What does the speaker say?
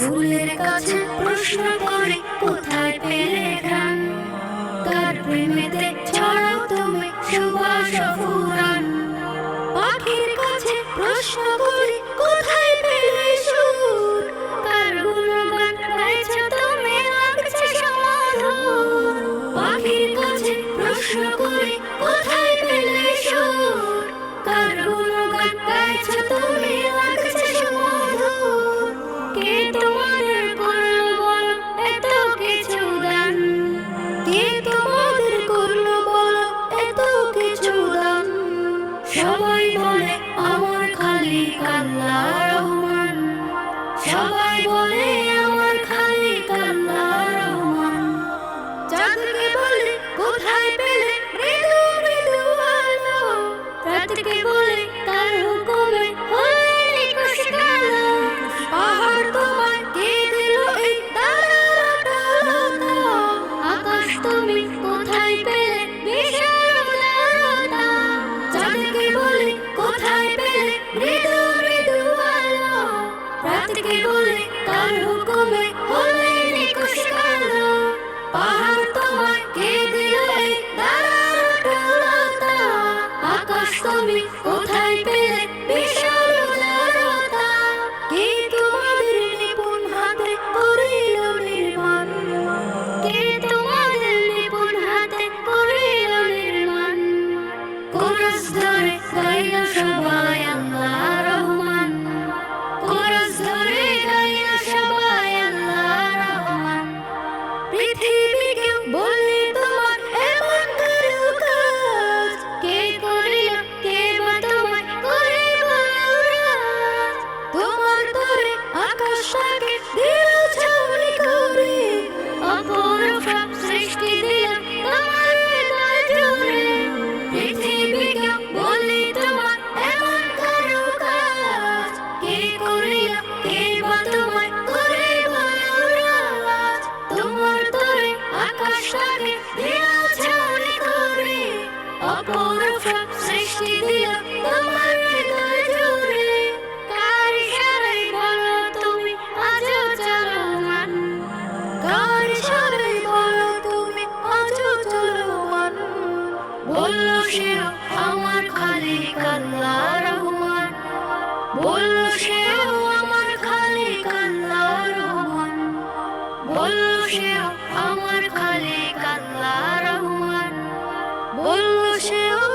ফুলের কাছে প্রশ্ন করে, কোথায় পেলে ঘ্রাণ? কার প্রেমেতে ছড়াও তুমি সুবাস ফুরান পাখির কাছে প্রশ্ন করি সবাই বলে আমার খালি কান্না রহমান সবাই বলে রাতকে বলে? তার হুকুমে হলে নিকশ পাহাড় তোমায় কে দিল আকাশ তুমি কোথায় পেলে হাতে সবাই আল্লাহ। আকাশটাকে দিল ছাউনি করে। অপরূপ সব সৃষ্টি দিল তোমার হৃদয় জুড়ে। কার ইশারায় বলো তুমি, আজও চলমান? কার ইশারায় বলো তুমি, আজও চলমান? বলল সেও আমার খালিক আল্লাহ রহমান বলল সেও আমার খালে কাল্লা রহমান বলল সেও